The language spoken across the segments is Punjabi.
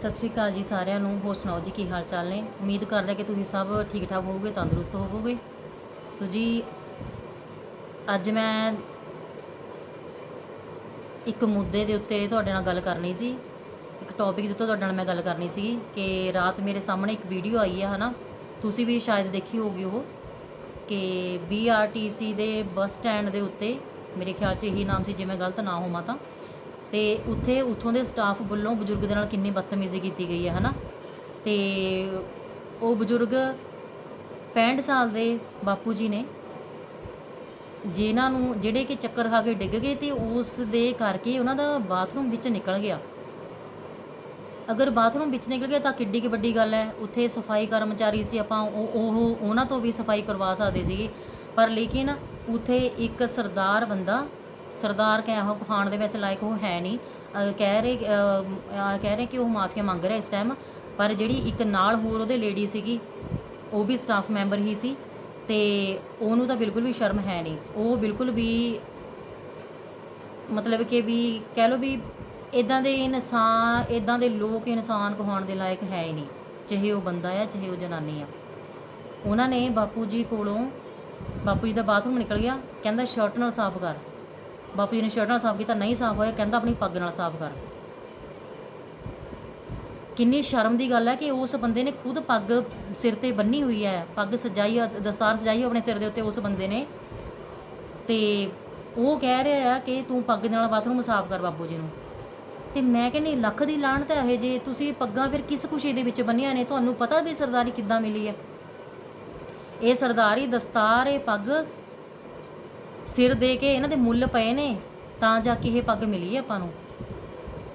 ਸਤਿ ਸ਼੍ਰੀ ਅਕਾਲ ਜੀ ਸਾਰਿਆਂ ਨੂੰ। ਹੋਰ ਸੁਣਾਓ ਜੀ, ਕੀ ਹਾਲ ਚਾਲ ਨੇ? ਉਮੀਦ ਕਰਦਾ ਕਿ ਤੁਸੀਂ ਸਭ ਠੀਕ ਠਾਕ ਹੋਵੋਗੇ, ਤੰਦਰੁਸਤ ਹੋਵੋਗੇ। ਸੋ ਜੀ, ਅੱਜ ਮੈਂ ਇੱਕ ਮੁੱਦੇ ਦੇ ਉੱਤੇ ਤੁਹਾਡੇ ਨਾਲ ਗੱਲ ਕਰਨੀ ਸੀ। ਇੱਕ ਟੌਪਿਕ ਦੇ ਉੱਤੇ ਤੁਹਾਡੇ ਨਾਲ ਮੈਂ ਗੱਲ ਕਰਨੀ ਸੀ ਕਿ ਰਾਤ ਮੇਰੇ ਸਾਹਮਣੇ ਇੱਕ ਵੀਡੀਓ ਆਈ ਹੈ ਹਨਾ? ਤੁਸੀਂ ਵੀ ਸ਼ਾਇਦ ਦੇਖੀ ਹੋਗੀ ਉਹ, ਕਿ BRTC ਦੇ ਬੱਸ ਸਟੈਂਡ ਦੇ ਉੱਤੇ ਮੇਰੇ ਖਿਆਲ 'ਚ ਇਹੀ ਨਾਮ ਸੀ, ਜੇ ਮੈਂ ਗਲਤ ਨਾ ਹੋਵਾਂ ਤਾਂ। ਤੇ ਉੱਥੇ ਉੱਥੋਂ ਦੇ ਸਟਾਫ ਵੱਲੋਂ ਬਜ਼ੁਰਗ ਦੇ ਨਾਲ ਕਿੰਨੀ ਬਦਤਮੀਜ਼ੀ ਕੀਤੀ ਗਈ ਹੈ, ਹਨਾ? ਤੇ ਉਹ ਬਜ਼ੁਰਗ 65 ਸਾਲ ਦੇ ਬਾਪੂ ਜੀ ਨੇ, ਜਿਨ੍ਹਾਂ ਨੂੰ ਜਿਹੜੇ ਕਿ ਚੱਕਰ ਖਾ ਕੇ ਡਿੱਗ ਗਏ ਤੇ ਉਸ ਦੇ ਕਰਕੇ ਉਹਨਾਂ ਦਾ ਬਾਥਰੂਮ ਵਿੱਚ ਨਿਕਲ ਗਿਆ। ਅਗਰ ਬਾਥਰੂਮ ਵਿੱਚ ਨਿਕਲ ਗਿਆ ਤਾਂ ਕਿੱਡੀ ਕਿ ਵੱਡੀ ਗੱਲ ਹੈ, ਉੱਥੇ ਸਫ਼ਾਈ ਕਰਮਚਾਰੀ ਸੀ ਆਪਾਂ ਉਹ, ਉਹਨਾਂ ਤੋਂ ਵੀ ਸਫ਼ਾਈ ਕਰਵਾ ਸਕਦੇ ਸੀਗੇ। ਪਰ ਲੇਕਿਨ ਉੱਥੇ ਇੱਕ ਸਰਦਾਰ ਬੰਦਾ ਸਰਦਾਰ ਕਹਿ ਉਹ ਖਾਣ ਦੇ ਵੈਸੇ ਲਾਇਕ ਉਹ ਹੈ ਨਹੀਂ। ਕਹਿ ਰਹੇ ਕਹਿ ਰਹੇ ਕਿ ਉਹ ਮਾਫੀਆ ਮੰਗ ਰਿਹਾ ਇਸ ਟਾਈਮ ਪਰ ਜਿਹੜੀ ਇੱਕ ਨਾਲ ਹੋਰ ਉਹਦੇ ਲੇਡੀ ਸੀਗੀ, ਉਹ ਵੀ ਸਟਾਫ ਮੈਂਬਰ ਹੀ ਸੀ ਤੇ ਉਹਨੂੰ ਤਾਂ ਬਿਲਕੁਲ ਵੀ ਸ਼ਰਮ ਹੈ ਨਹੀਂ। ਉਹ ਬਿਲਕੁਲ ਵੀ ਮਤਲਬ ਕਿ ਵੀ ਕਹਿ ਲਓ ਵੀ ਇਦਾਂ ਦੇ ਇਨਸਾਨ ਇਦਾਂ ਦੇ ਲੋਕ ਇਨਸਾਨ ਕਹਾਉਣ ਦੇ ਲਾਇਕ ਹੈ ਹੀ ਨਹੀਂ, ਚਾਹੇ ਉਹ ਬੰਦਾ ਆ, ਚਾਹੇ ਉਹ ਜਨਾਨੀ ਆ। ਉਹਨਾਂ ਨੇ ਬਾਪੂ ਜੀ ਕੋਲੋਂ, ਬਾਪੂ ਜੀ ਦਾ ਬਾਥਰੂਮ ਨਿਕਲ ਗਿਆ, ਕਹਿੰਦਾ ਸ਼ਰਟ ਨਾਲ ਸਾਫ਼ ਕਰ। ਬਾਪੂ ਜੀ ਨੇ ਸ਼ਰਟ ਨਾਲ ਸਾਫ਼ ਕੀਤਾ, ਨਹੀਂ ਸਾਫ਼ ਹੋਇਆ, ਕਹਿੰਦਾ ਆਪਣੀ ਪੱਗ ਨਾਲ ਸਾਫ਼ ਕਰ। ਕਿੰਨੀ ਸ਼ਰਮ ਦੀ ਗੱਲ ਹੈ ਕਿ ਉਸ ਬੰਦੇ ਨੇ ਖੁਦ ਪੱਗ ਸਿਰ ਤੇ ਬੰਨੀ ਹੋਈ ਹੈ, ਪੱਗ ਸਜਾਈ ਦਸਤਾਰ ਸਜਾਈ ਆਪਣੇ ਸਿਰ ਦੇ ਉੱਤੇ ਉਸ ਬੰਦੇ ਨੇ। ਤੇ ਉਹ ਕਹਿ ਰਿਹਾ ਆ ਕਿ ਤੂੰ ਪੱਗ ਦੇ ਨਾਲ ਬਾਥਰੂਮ ਸਾਫ਼ ਕਰ ਬਾਪੂ ਜੀ ਨੂੰ। ਤੇ ਮੈਂ ਕਹਿੰਦੀ, ਲੱਖ ਦੀ ਲਾਹਣਤ ਹੈ ਇਹ ਜੇ, ਤੁਸੀਂ ਪੱਗਾਂ ਫਿਰ ਕਿਸ ਖੁਸ਼ੀ ਦੇ ਵਿੱਚ ਬੰਨੀਆਂ ਨੇ? ਤੁਹਾਨੂੰ ਪਤਾ ਵੀ ਸਰਦਾਰੀ ਕਿੱਦਾਂ ਮਿਲੀ ਹੈ। ਇਹ ਸਰਦਾਰੀ ਦਸਤਾਰ, ਇਹ ਪੱਗ ਸਿਰ ਦੇ ਕੇ ਇਹਨਾਂ ਦੇ ਮੁੱਲ ਪਏ ਨੇ, ਤਾਂ ਜਾ ਕੇ ਇਹ ਪੱਗ ਮਿਲੀ ਹੈ ਆਪਾਂ ਨੂੰ।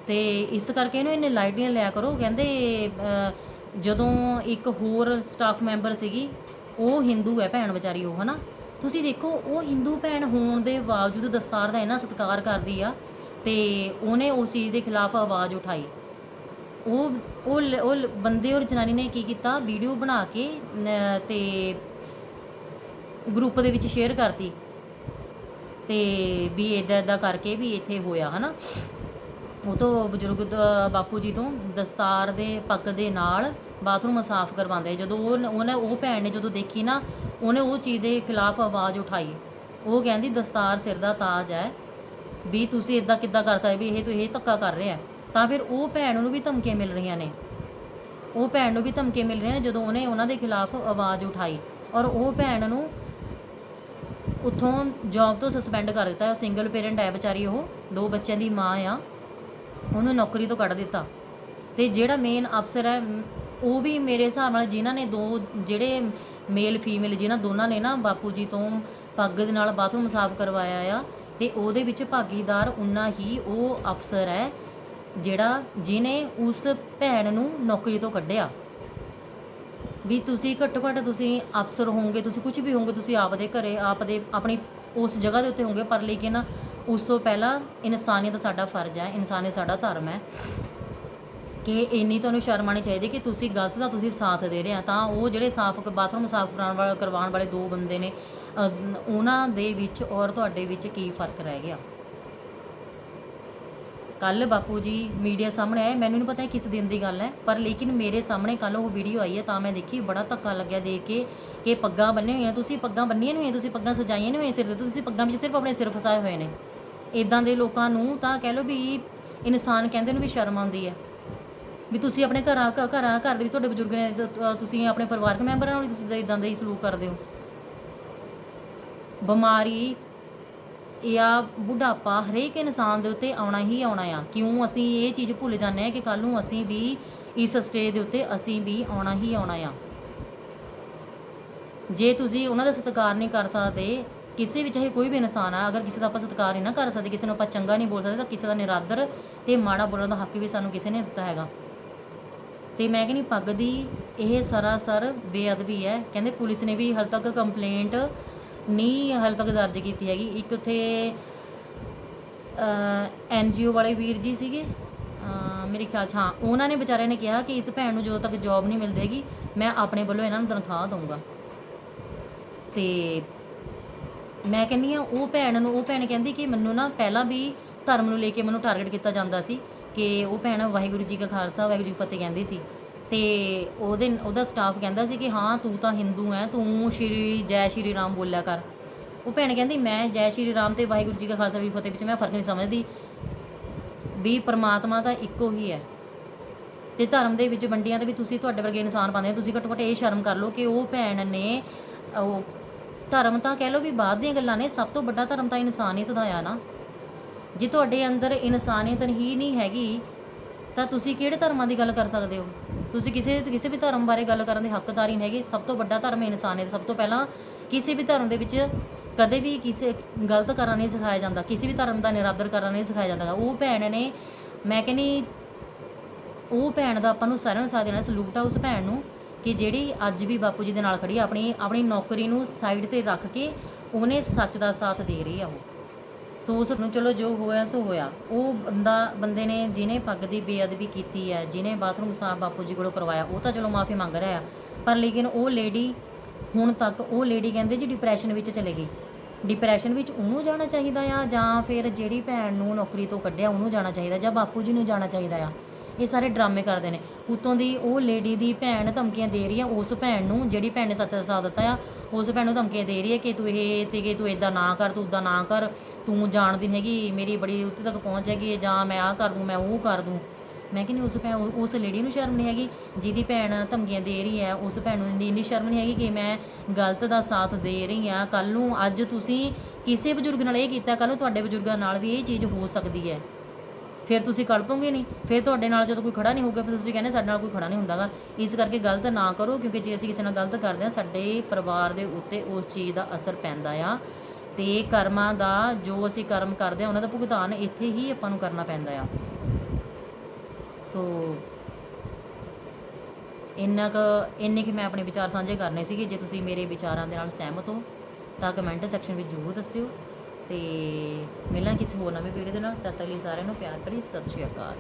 ਤੇ ਇਸ ਕਰਕੇ ਇਹਨੂੰ ਇਹਨੇ ਲਾਈਟੀਆਂ ਲਿਆ ਕਰੋ, ਕਹਿੰਦੇ ਜਦੋਂ ਇੱਕ ਹੋਰ ਸਟਾਫ ਮੈਂਬਰ ਸੀਗੀ, ਉਹ ਹਿੰਦੂ ਹੈ ਭੈਣ ਵਿਚਾਰੀ ਉਹ, ਹਨਾ? ਤੁਸੀਂ ਦੇਖੋ, ਉਹ ਹਿੰਦੂ ਭੈਣ ਹੋਣ ਦੇ ਬਾਵਜੂਦ ਦਸਤਾਰ ਦਾ ਇੰਨਾ ਸਤਿਕਾਰ ਕਰਦੀ ਆ, ਤੇ ਉਹਨੇ ਉਸ ਚੀਜ਼ ਦੇ ਖਿਲਾਫ ਆਵਾਜ਼ ਉਠਾਈ। ਉਹ ਉਹ ਲ- ਉਹ ਬੰਦੇ ਔਰ ਜਨਾਨੀ ਨੇ ਕੀ ਕੀਤਾ? ਵੀਡੀਓ ਬਣਾ ਕੇ ਨ- ਤੇ ਗਰੁੱਪ ਦੇ ਵਿੱਚ ਸ਼ੇਅਰ ਕਰਤੀ। ਤੇ ਵੀ ਇਦਾਂ ਇਦਾਂ ਕਰਕੇ ਵੀ ਇੱਥੇ ਹੋਇਆ, ਹਨਾ? ਉਹ ਤੋਂ ਬਜ਼ੁਰਗ ਬਾਪੂ ਜੀ ਤੋਂ ਦਸਤਾਰ ਦੇ ਪੱਗ ਦੇ ਨਾਲ ਬਾਥਰੂਮ ਸਾਫ਼ ਕਰਵਾਉਂਦੇ। ਜਦੋਂ ਉਹ ਉਹਨੇ, ਉਹ ਭੈਣ ਨੇ ਜਦੋਂ ਦੇਖੀ ਨਾ, ਉਹਨੇ ਉਹ ਚੀਜ਼ ਦੇ ਖਿਲਾਫ ਆਵਾਜ਼ ਉਠਾਈ। ਉਹ ਕਹਿੰਦੀ, ਦਸਤਾਰ ਸਿਰ ਦਾ ਤਾਜ ਹੈ। ਵੀ ਤੁਸੀਂ ਇਦਾਂ ਕਿੱਦਾਂ ਕਰ ਸਕਦੇ? ਵੀ ਇਹ ਤੂੰ ਇਹ ਧੱਕਾ ਕਰ ਰਿਹਾ ਤਾਂ ਫਿਰ ਉਹ ਭੈਣ ਨੂੰ ਵੀ ਧਮਕੀਆਂ ਮਿਲ ਰਹੀਆਂ ਨੇ। ਉਹ ਭੈਣ ਨੂੰ ਵੀ ਧਮਕੀਆਂ ਮਿਲ ਰਹੀਆਂ ਨੇ ਜਦੋਂ ਉਹਨੇ ਉਹਨਾਂ ਦੇ ਖਿਲਾਫ ਆਵਾਜ਼ ਉਠਾਈ। ਔਰ ਉਹ ਭੈਣ ਨੂੰ ਉੱਥੋਂ ਜੌਬ ਤੋਂ ਸਸਪੈਂਡ ਕਰ ਦਿੱਤਾ। ਸਿੰਗਲ ਪੇਰੈਂਟ ਹੈ ਵਿਚਾਰੀ ਉਹ, ਦੋ ਬੱਚਿਆਂ ਦੀ ਮਾਂ ਆ। ਉਹਨੂੰ ਨੌਕਰੀ ਤੋਂ ਕੱਢ ਦਿੱਤਾ। ਤੇ ਜਿਹੜਾ ਮੇਨ ਅਫਸਰ ਹੈ, ਉਹ ਵੀ ਮੇਰੇ ਹਿਸਾਬ ਨਾਲ ਜਿਨ੍ਹਾਂ ਨੇ ਦੋ, ਜਿਹੜੇ ਮੇਲ ਫੀਮੇਲ ਜਿਨ੍ਹਾਂ ਦੋਨਾਂ ਨੇ ਨਾ ਬਾਪੂ ਜੀ ਤੋਂ ਪੱਗ ਦੇ ਨਾਲ ਬਾਥਰੂਮ ਸਾਫ਼ ਕਰਵਾਇਆ ਆ, ਤੇ ਉਹਦੇ ਵਿੱਚ ਭਾਗੀਦਾਰ ਉਨਾ ਹੀ ਉਹ ਅਫਸਰ ਹੈ, ਜਿਹੜਾ ਜਿਨੇ ਉਸ ਭੈਣ ਨੂੰ ਨੌਕਰੀ ਤੋਂ ਕੱਢਿਆ। ਵੀ ਤੁਸੀਂ ਘੱਟੋ ਘੱਟ ਤੁਸੀਂ ਅਫਸਰ ਹੋਵੋਗੇ, ਤੁਸੀਂ ਕੁਝ ਵੀ ਹੋਵੋਗੇ, ਤੁਸੀਂ ਆਪਦੇ ਘਰੇ, ਆਪਦੇ, ਆਪਣੀ ਉਸ ਜਗ੍ਹਾ ਦੇ ਉੱਤੇ ਹੋਵੋਗੇ, ਪਰ ਲੇਕਿਨ ਉਸ ਤੋਂ ਪਹਿਲਾਂ ਇਨਸਾਨੀਅਤ ਸਾਡਾ ਫਰਜ਼ ਹੈ, ਇਨਸਾਨੀਅਤ ਸਾਡਾ ਧਰਮ ਹੈ ਕਿ ਇੰਨੀ ਤੁਹਾਨੂੰ ਸ਼ਰਮ ਆਉਣੀ ਚਾਹੀਦੀ ਕਿ ਤੁਸੀਂ ਗਲਤ ਦਾ ਤੁਸੀਂ ਸਾਥ ਦੇ ਰਹੇ ਆ। ਤਾਂ ਉਹ ਜਿਹੜੇ ਸਾਫ਼ ਬਾਥਰੂਮ ਸਾਫ਼ ਕਰਾਉਣ ਵਾਲੇ, ਕਰਵਾਉਣ ਵਾਲੇ ਦੋ ਬੰਦੇ ਨੇ ਉਹਨਾਂ ਦੇ ਵਿੱਚ ਔਰ ਤੁਹਾਡੇ ਵਿੱਚ ਕੀ ਫ਼ਰਕ ਰਹਿ ਗਿਆ? ਕੱਲ ਬਾਪੂ ਜੀ ਮੀਡੀਆ ਸਾਹਮਣੇ ਆਏ। ਮੈਨੂੰ ਨਹੀਂ ਪਤਾ ਕਿਸ ਦਿਨ ਦੀ ਗੱਲ ਹੈ, ਪਰ ਲੇਕਿਨ ਮੇਰੇ ਸਾਹਮਣੇ ਕੱਲ ਉਹ ਵੀਡੀਓ ਆਈ ਹੈ ਤਾਂ ਮੈਂ ਦੇਖੀ, ਬੜਾ ਧੱਕਾ ਲੱਗਿਆ ਦੇਖ ਕੇ ਕਿ ਪੱਗਾਂ ਬੰਨੇ ਹੋਈਆਂ, ਤੁਸੀਂ ਪੱਗਾਂ ਬੰਨੀਆਂ ਨਹੀਂ ਹੋਈਆਂ, ਤੁਸੀਂ ਪੱਗਾਂ ਸਜਾਈਆਂ ਨਹੀਂ ਹੋਈਆਂ ਸਿਰ ਤੇ, ਤੁਸੀਂ ਪੱਗਾਂ ਵਿੱਚ ਸਿਰਫ ਆਪਣੇ ਸਿਰ ਫਸਾਏ ਹੋਏ ਨੇ। ਇਦਾਂ ਦੇ ਲੋਕਾਂ ਨੂੰ ਤਾਂ ਕਹਿ ਲਓ ਵੀ ਇਨਸਾਨ ਕਹਿੰਦੇ ਨੂੰ ਵੀ ਸ਼ਰਮ ਆਉਂਦੀ ਹੈ ਵੀ ਤੁਸੀਂ ਆਪਣੇ ਘਰਾਂ ਘਰਾਂ, ਘਰ ਦੇ ਵਿੱਚ ਤੁਹਾਡੇ ਬਜ਼ੁਰਗ ਨੇ ਤੁਸੀਂ ਆਪਣੇ ਪਰਿਵਾਰਕ ਮੈਂਬਰਾਂ ਨਾਲ ਵੀ ਤੁਸੀਂ ਇਦਾਂ ਦਾ ਹੀ ਸਲੂਕ ਕਰਦੇ ਹੋ। ਬਿਮਾਰੀ ਜਾਂ ਬੁਢਾਪਾ ਹਰੇਕ ਇਨਸਾਨ ਦੇ ਉੱਤੇ ਆਉਣਾ ਹੀ ਆਉਣਾ ਆ। ਕਿਉਂ ਅਸੀਂ ਇਹ ਚੀਜ਼ ਭੁੱਲ ਜਾਂਦੇ ਆ ਕਿ ਕੱਲ ਨੂੰ ਅਸੀਂ ਵੀ ਇਸ ਸਟੇਜ ਦੇ ਉੱਤੇ ਅਸੀਂ ਵੀ ਆਉਣਾ ਹੀ ਆਉਣਾ ਆ। ਜੇ ਤੁਸੀਂ ਉਹਨਾਂ ਦਾ ਸਤਿਕਾਰ ਨਹੀਂ ਕਰ ਸਕਦੇ, ਕਿਸੇ ਵੀ ਚਾਹੇ ਕੋਈ ਵੀ ਇਨਸਾਨ ਆ, ਅਗਰ ਕਿਸੇ ਦਾ ਆਪਾਂ ਸਤਿਕਾਰ ਹੀ ਨਾ ਕਰ ਸਕਦੇ, ਕਿਸੇ ਨੂੰ ਆਪਾਂ ਚੰਗਾ ਨਹੀਂ ਬੋਲ ਸਕਦੇ, ਤਾਂ ਕਿਸੇ ਦਾ ਨਿਰਾਦਰ ਤੇ ਮਾੜਾ ਬੋਲਣ ਦਾ ਹੱਕ ਵੀ ਸਾਨੂੰ ਕਿਸੇ ਨੇ ਦਿੱਤਾ ਹੈਗਾ। ਤੇ ਮੈਂ ਕਹਿੰਦੀ, ਪੱਗ ਦੀ ਇਹ ਸਰਾਸਰ ਬੇਅਦਬੀ ਹੈ। ਕਹਿੰਦੇ ਪੁਲਿਸ ਨੇ ਵੀ ਹਾਲ ਤੱਕ ਕੰਪਲੇਂਟ ਨਹੀਂ ਹਾਲ ਤੱਕ ਦਰਜ ਕੀਤੀ ਹੈਗੀ। ਇੱਕ ਉੱਥੇ ਐਨ ਐਨਜੀਓ ਵਾਲੇ ਵੀਰ ਜੀ ਸੀਗੇ। ਮੇਰੇ ਖਿਆਲ 'ਚ ਹਾਂ, ਉਹਨਾਂ ਨੇ ਵਿਚਾਰਿਆਂ ਨੇ ਕਿਹਾ ਕਿ ਇਸ ਭੈਣ ਨੂੰ ਜਦੋਂ ਤੱਕ ਜੌਬ ਨਹੀਂ ਮਿਲਦੇਗੀ, ਮੈਂ ਆਪਣੇ ਵੱਲੋਂ ਇਹਨਾਂ ਨੂੰ ਤਨਖਾਹ ਦਊਂਗਾ। ਤੇ ਮੈਂ ਕਹਿੰਦੀ ਆ ਉਹ ਭੈਣ ਨੂੰ, ਉਹ ਭੈਣ ਕਹਿੰਦੀ ਕਿ ਮੈਨੂੰ ਨਾ ਪਹਿਲਾਂ ਵੀ ਧਰਮ ਨੂੰ ਲੈ ਕੇ ਮੈਨੂੰ ਟਾਰਗੇਟ ਕੀਤਾ ਜਾਂਦਾ ਸੀ ਕਿ ਉਹ ਭੈਣ ਵਾਹਿਗੁਰੂ ਜੀ ਕਾ ਖਾਲਸਾ, ਵਾਹਿਗੁਰੂ ਜੀ ਫਤਿਹ ਕਹਿੰਦੀ ਸੀ। ਤੇ ਉਹਦੇ ਉਹਦਾ ਸਟਾਫ ਕਹਿੰਦਾ ਸੀ ਕਿ ਹਾਂ, ਤੂੰ ਤਾਂ ਹਿੰਦੂ ਹੈ ਤੂੰ ਸ਼੍ਰੀ, ਜੈ ਸ਼੍ਰੀ ਰਾਮ ਬੋਲਿਆ ਕਰ। ਉਹ ਭੈਣ ਕਹਿੰਦੀ, ਮੈਂ ਜੈ ਸ਼੍ਰੀ ਰਾਮ ਤੇ ਵਾਹਿਗੁਰੂ ਜੀ ਕਾ ਖਾਲਸਾ ਵਾਹਿਗੁਰੂ ਜੀ ਫਤਿਹ ਵਿੱਚ ਮੈਂ ਫ਼ਰਕ ਨਹੀਂ ਸਮਝਦੀ। ਵੀ ਪਰਮਾਤਮਾ ਤਾਂ ਇੱਕੋ ਹੀ ਹੈ ਤੇ ਧਰਮ ਦੇ ਵਿੱਚ ਵੰਡੀਆਂ ਤੇ ਵੀ ਤੁਸੀਂ ਤੁਹਾਡੇ ਵਰਗੇ ਇਨਸਾਨ ਪਾਉਂਦੇ ਤੁਸੀਂ ਘੱਟੋ ਘੱਟ ਇਹ ਸ਼ਰਮ ਕਰ ਲਓ ਕਿ ਉਹ ਭੈਣ ਨੇ, ਉਹ ਧਰਮ ਤਾਂ ਕਹਿ ਲਓ ਵੀ ਬਾਅਦ ਦੀਆਂ ਗੱਲਾਂ ਨੇ, ਸਭ ਤੋਂ ਵੱਡਾ ਧਰਮ ਤਾਂ ਇਨਸਾਨੀਅਤ ਦਾ ਆ ਨਾ। ਜੇ ਤੁਹਾਡੇ ਅੰਦਰ ਇਨਸਾਨੀਅਤ ਹੀ ਨਹੀਂ ਹੈਗੀ, ਤਾਂ ਤੁਸੀਂ ਕਿਹੜੇ ਧਰਮਾਂ ਦੀ ਗੱਲ ਕਰ ਸਕਦੇ ਹੋ? ਤੁਸੀਂ ਕਿਸੇ ਕਿਸੇ ਵੀ ਧਰਮ ਬਾਰੇ ਗੱਲ ਕਰਨ ਦੇ ਹੱਕਦਾਰ ਹੀ ਨਹੀਂ ਹੈਗੇ। ਸਭ ਤੋਂ ਵੱਡਾ ਧਰਮ ਇਨਸਾਨ ਹੈ। ਸਭ ਤੋਂ ਪਹਿਲਾਂ ਕਿਸੇ ਵੀ ਧਰਮ ਦੇ ਵਿੱਚ ਕਦੇ ਵੀ ਕਿਸੇ ਗਲਤ ਕਰਨਾ ਨਹੀਂ ਸਿਖਾਇਆ ਜਾਂਦਾ। ਕਿਸੇ ਵੀ ਧਰਮ ਦਾ ਨਿਰਾਦਰ ਕਰਨਾ ਨਹੀਂ ਸਿਖਾਇਆ ਜਾਂਦਾ। ਉਹ ਭੈਣ ਨੇ, ਮੈਂ ਕਹਿੰਨੀ ਉਹ ਭੈਣ ਦਾ ਆਪਾਂ ਨੂੰ ਸਾਰਿਆਂ ਨੂੰ ਸਾਥ ਦੇਣਾ। ਸਲੂਟ ਆ ਉਸ ਭੈਣ ਨੂੰ ਕਿ ਜਿਹੜੀ ਅੱਜ ਵੀ ਬਾਪੂ ਜੀ ਦੇ ਨਾਲ ਖੜੀ ਆਪਣੀ ਆਪਣੀ ਨੌਕਰੀ ਨੂੰ ਸਾਈਡ ਤੇ ਰੱਖ ਕੇ ਉਹਨੇ ਸੱਚ ਦਾ ਸਾਥ ਦੇ ਰਹੀ ਆ ਉਹ। ਸੋ ਉਸ ਨੂੰ ਚਲੋ ਜੋ ਹੋਇਆ ਸੋ ਹੋਇਆ। ਉਹ ਬੰਦਾ, ਬੰਦੇ ਨੇ ਜਿਹਨੇ ਪੱਗ ਦੀ ਬੇਅਦਬੀ ਕੀਤੀ ਹੈ, ਜਿਹਨੇ ਬਾਥਰੂਮ ਸਾਫ਼ ਬਾਪੂ ਜੀ ਕੋਲੋਂ ਕਰਵਾਇਆ, ਉਹ ਤਾਂ ਚਲੋ ਮਾਫੀ ਮੰਗ ਰਿਹਾ ਆ ਪਰ ਲੇਕਿਨ ਉਹ ਲੇਡੀ ਹੁਣ ਤੱਕ, ਉਹ ਲੇਡੀ ਕਹਿੰਦੇ ਜੀ ਡਿਪਰੈਸ਼ਨ ਵਿੱਚ ਚਲੇ ਗਈ। ਡਿਪਰੈਸ਼ਨ ਵਿੱਚ ਉਹਨੂੰ ਜਾਣਾ ਚਾਹੀਦਾ ਆ ਜਾਂ ਫਿਰ ਜਿਹੜੀ ਭੈਣ ਨੂੰ ਨੌਕਰੀ ਤੋਂ ਕੱਢਿਆ, ਉਹਨੂੰ ਜਾਣਾ ਚਾਹੀਦਾ ਜਾਂ ਬਾਪੂ ਜੀ ਨੂੰ ਜਾਣਾ ਚਾਹੀਦਾ ਆ? ਇਹ ਸਾਰੇ ਡਰਾਮੇ ਕਰਦੇ ਨੇ। ਉਤੋਂ ਦੀ ਉਹ ਲੇਡੀ ਦੀ ਭੈਣ ਧਮਕੀਆਂ ਦੇ ਰਹੀ ਆ ਉਸ ਭੈਣ ਨੂੰ ਜਿਹੜੀ ਭੈਣ ਨੇ ਸੱਚ ਦਾ ਸਾਥ ਦਿੱਤਾ ਆ ਉਸ ਭੈਣ ਨੂੰ ਧਮਕੀਆਂ ਦੇ ਰਹੀ ਹੈ ਕਿ ਤੂੰ ਇਹ ਤੇ ਕਿ ਤੂੰ ਇਦਾਂ ਨਾ ਕਰ ਤੂੰ ਉਦਾਂ ਨਾ ਕਰ ਤੂੰ ਜਾਣਦੀ ਨਹੀਂ ਹੈਗੀ ਮੇਰੀ ਬੜੀ ਉੱਤੇ ਤੱਕ ਪਹੁੰਚ ਹੈਗੀ ਹੈ, ਜਾਂ ਮੈਂ ਆਹ ਕਰ ਦੂੰ ਮੈਂ ਉਹ ਕਰ ਦੂੰ। ਮੈਂ ਕਹਿੰਦੀ ਉਸ ਭੈਣ ਉਸ ਲੇਡੀ ਨੂੰ ਸ਼ਰਮ ਨਹੀਂ ਹੈਗੀ ਜਿਹਦੀ ਭੈਣ ਧਮਕੀਆਂ ਦੇ ਰਹੀ ਹੈ ਉਸ ਭੈਣ ਨੂੰ ਇੰਨੀ ਇੰਨੀ ਸ਼ਰਮ ਨਹੀਂ ਹੈਗੀ ਕਿ ਮੈਂ ਗਲਤ ਦਾ ਸਾਥ ਦੇ ਰਹੀ ਹਾਂ ਕੱਲ ਨੂੰ ਅੱਜ ਤੁਸੀਂ ਕਿਸੇ ਬਜ਼ੁਰਗ ਨਾਲ ਇਹ ਕੀਤਾ ਕੱਲ ਨੂੰ ਤੁਹਾਡੇ ਬਜ਼ੁਰਗਾਂ ਨਾਲ ਵੀ ਇਹ ਚੀਜ਼ ਹੋ ਸਕਦੀ ਹੈ। ਫਿਰ ਤੁਸੀਂ ਕਲਪੋਗੇ ਨਹੀਂ, ਫਿਰ ਤੁਹਾਡੇ ਨਾਲ ਜਦੋਂ ਕੋਈ ਖੜਾ ਨਹੀਂ ਹੋਊਗਾ, ਫਿਰ ਤੁਸੀਂ ਕਹਿੰਦੇ ਸਾਡੇ ਨਾਲ ਕੋਈ ਖੜਾ ਨਹੀਂ ਹੁੰਦਾਗਾ। ਇਸ ਕਰਕੇ ਗਲਤ ਨਾ ਕਰੋ, ਕਿਉਂਕਿ ਜੇ ਅਸੀਂ ਕਿਸੇ ਨਾਲ ਗਲਤ ਕਰਦੇ ਹਾਂ, ਸਾਡੇ ਪਰਿਵਾਰ ਦੇ ਉੱਤੇ ਉਸ ਚੀਜ਼ ਦਾ ਅਸਰ ਪੈਂਦਾ ਆ। ਤੇ ਕਰਮਾਂ ਦਾ ਜੋ ਅਸੀਂ ਕਰਮ ਕਰਦੇ ਹਾਂ, ਉਹਨਾਂ ਦਾ ਭੁਗਤਾਨ ਇੱਥੇ ਹੀ ਆਪਾਂ ਨੂੰ ਕਰਨਾ ਪੈਂਦਾ ਆ। ਸੋ ਇੰਨਾ ਕੁ, ਇੰਨੇ ਕਿ ਮੈਂ ਆਪਣੇ ਵਿਚਾਰ ਸਾਂਝੇ ਕਰਨੇ ਸੀਗੇ। ਜੇ ਤੁਸੀਂ ਮੇਰੇ ਵਿਚਾਰਾਂ ਦੇ ਨਾਲ ਸਹਿਮਤ ਹੋ, ਤਾਂ ਕਮੈਂਟ ਸੈਕਸ਼ਨ ਵਿੱਚ ਜ਼ਰੂਰ ਦੱਸਿਓ। ਤੇ ਮਿਲਾਂ ਕਿਸੇ ਹੋਰ ਨਵੀਂ ਵੀਡੀਓ ਦੇ ਨਾਲ। ਤਦ ਤੱਕ ਲਈ ਸਾਰਿਆਂ ਨੂੰ ਪਿਆਰ ਭਰੀ ਸਤਿ ਸ਼੍ਰੀ ਅਕਾਲ।